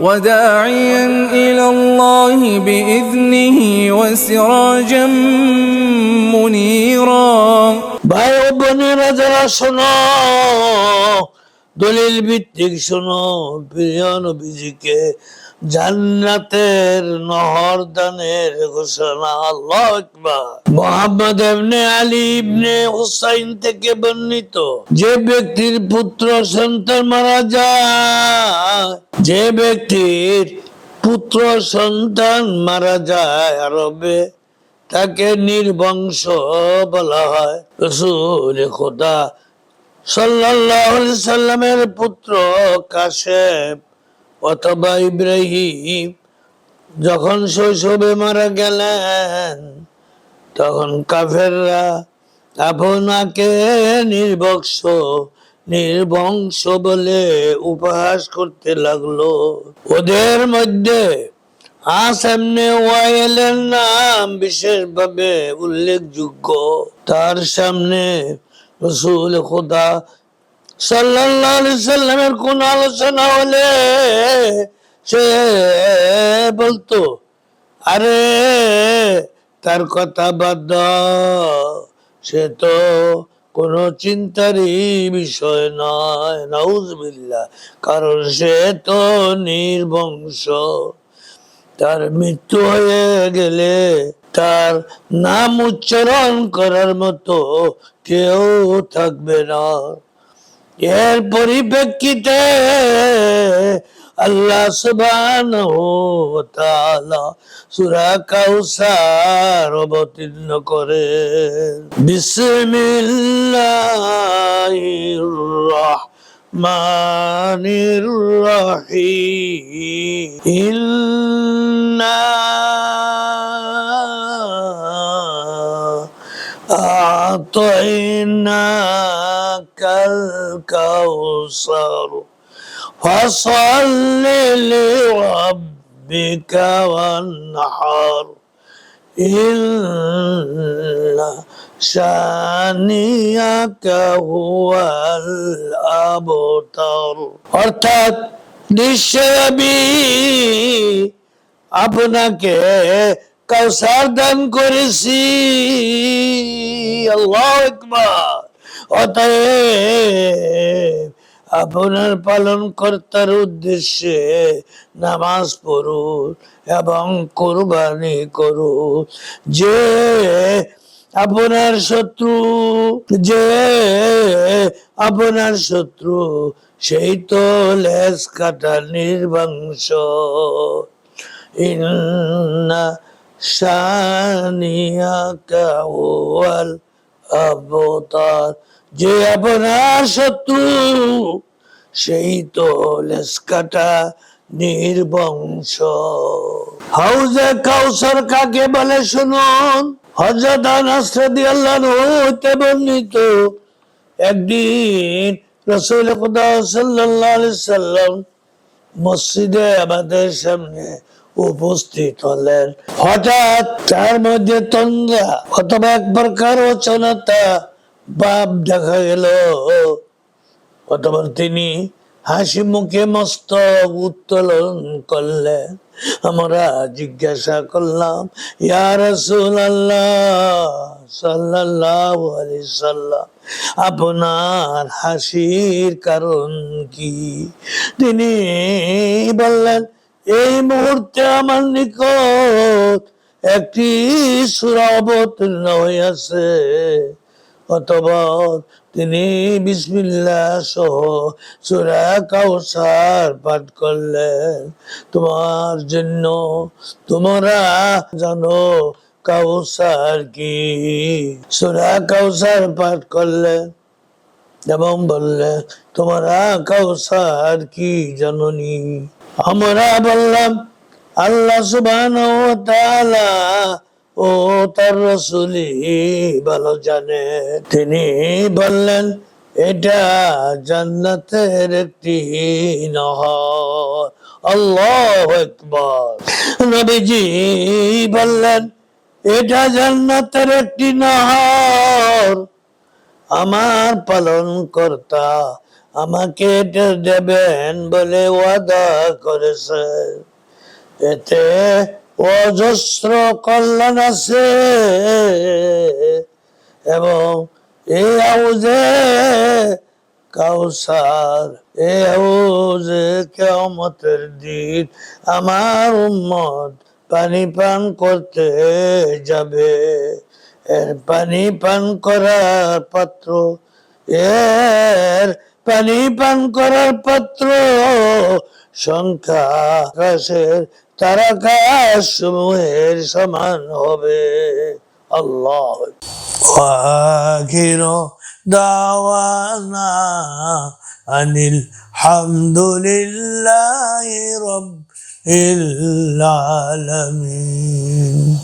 وداعيا إلى الله بإذنه وسراجا منيرا. باي ربني رجل شنو দলিল ভিত্তিক শোনো প্রিয় নবীজিকে জান্নাতের নহর দানের ঘোষণা, আল্লাহ মোহাম্মদ ইবনে আলী ইবনে হুসাইন থেকে বর্ণিত, যে ব্যক্তির পুত্র সন্তান মারা যায়, যে ব্যক্তির পুত্র সন্তান মারা যায় আরবে, তাকে নির্বংশ বলা হয়। রসুল খোদা সাল্লামের পুত্র কাশেম অথবা ইব্রাহিম যখন শৈশবে মারা গেলেন, তখন কাফেররা আপনাকে নির্বংশ নির্বংশ বলে উপহাস করতে লাগল। ওদের মধ্যে আস এমনি ওয়াইলের নাম বিশেষভাবে উল্লেখযোগ্য। তার সামনে রসুল খোদা সাল্লামের কোন আলোচনা হলে সে বলতো, আরে, তার কথা বাদ সে তো কোনো চিন্তারই বিষয় নয়, নাউজবিল্লাহ। কারণ সে তো নির্বংশ। তার মৃত্যু হয়ে গেলে তার নাম উচ্চারণ করার মতো কেউ থাকবে না। এর পরিপ্রেক্ষিতে আল্লাহ তাআলা সূরা কাউসার অবতীর্ণ করে বিসমিল্লাহির রাহমানির রাহিম। ইন্না أعطيناك الكوثر فصل لربك وانحر إن شانيك هو الأبتر অর্থাৎ নিশ্চয় আমি আপনাকে কাউসার দান করেছি। আল্লাহ একবার অতএব আপনার পালন কর্তার উদ্দেশ্যে নামাজ পড়ুন এবং কোরবানি করুন। যে আপনার শত্রু, যে আপনার শত্রু, সেই তো লেস কাটা নির্বংশ। ইন্না আবতার। যে আপনার শত্রু, সেই তো লেস কাটা নির্বংশ। হাউজে কাউসার কাকে বলে শুনুন? হজরত আনাস রাদিয়াল্লাহু হইতে বর্ণিত একদিন রসুল খুদা সাল্লাম মসজিদে আমাদের সামনে উপস্থিত হলেন। হঠাৎ তার মধ্যে তন্দ্রা অথবা এক প্রকার অচনতা বাপ দেখা গেল। অথবা তিনি হাসি মুখে মস্তক উত্তোলন করলেন। আমরা জিজ্ঞাসা করলাম, ইয়া আলাইহি সাল্লাম, আপনার হাসির কারণ কি? তিনি বললেন এই মুহূর্তে আমার নিকট একটি সূরা অবতীর্ণ হইয়াছে। অথবা তিনি বিসমিল্লাহ সহ সুরা কাউসার পাঠ করলেন। তোমার জন্য তোমরা জানো কাউসার কি? সুরা কাউসার পাঠ করলেন এবং বললেন, তোমরা কাউসার কি জাননি? আমরা বললাম, আল্লাহ ওয়া ও তার রসুলি ভালো জানে। তিনি বললেন, এটা জান্নাতের একটি নহর। আল্লাহ একবার নবীজি বললেন, এটা জান্নাতের একটি নহর। আমার পালন কর্তা আমাকে এটা দেবেন বলে ওয়াদা করেছেন এতে অজস্র কল্যাণ আছে। এবং এই আউজে কাউসার, এ হাউজে কেমতের দিন আমার উম্মত পানি পান করতে যাবে। এর পানি পান করার পাত্র এর পানি পান করার পাত্র সংখ্যা আকাশের তারাকাশ সমূহের সমান হবে আল্লাহ وآخر دعوانا أن الحمد لله رب العالمين